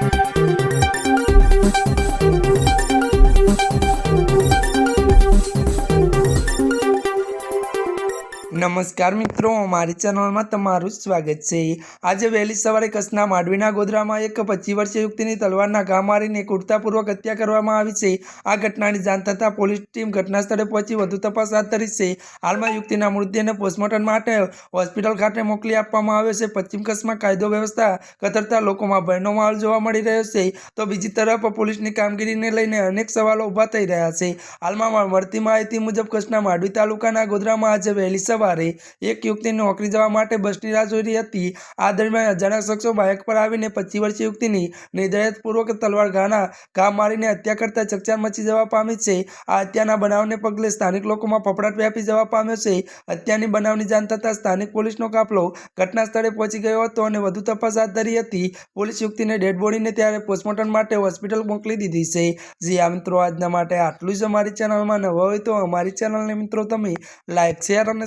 Thank you. નમસ્કાર મિત્રો, મારી ચેનલમાં તમારું સ્વાગત છે. આજે વહેલી સવારે કચ્છના માંડવીના ગોધરામાં એક પચીસ વર્ષીય યુવતીની તલવારના ઘા મારીને કુર્તાપૂર્વક હત્યા કરવામાં આવી છે. આ ઘટનાની જાણ થતાં પોલીસ ટીમ ઘટના સ્થળે પહોંચી વધુ તપાસ હાથ ધરી છે. હાલમાં યુવતીના મૃતદેહને પોસ્ટમોર્ટમ માટે હોસ્પિટલ ખાતે મોકલી આપવામાં આવ્યો છે. પશ્ચિમ કચ્છમાં કાયદો વ્યવસ્થા કતરતા લોકોમાં ભયનો માહોલ જોવા મળી રહ્યો છે. તો બીજી તરફ પોલીસની કામગીરીને લઈને અનેક સવાલો ઊભા થઈ રહ્યા છે. હાલમાં મળતી માહિતી મુજબ કચ્છના માંડવી તાલુકાના ગોધરામાં આજે વહેલી સવારે એક યુવતી નોકરી જવા માટે બસની રાહ જોઈ રહી હતી. આ દરમિયાન અજાણ્યા શખ્સો બાઇક પર આવીને પચીસ વર્ષીય યુવતીની નિર્દયતપૂર્વક તલવાર ઘાના ઘા મારીને હત્યા કરતા ચકચાર મચી જવા પામી છે. આ હત્યાના બનાવને પગલે સ્થાનિક લોકોમાં ફફડાટ વ્યાપી જવા પામ્યો છે. હત્યાની બનાવની જાણ થતાં સ્થાનિક પોલીસનો કાફલો ઘટના સ્થળે પહોંચી ગયો હતો અને વધુ તપાસ હાથ ધરી હતી. પોલીસ યુવતીને ડેડ બોડીને ત્યારે પોસ્ટમોર્ટમ માટે હોસ્પિટલ મોકલી દીધી છે. જી આ મિત્રો, આજના માટે આટલું જ અમારી ચેનલમાં નવા હોય તો અમારી ચેનલને મિત્રો તમે લાઇક શેર અને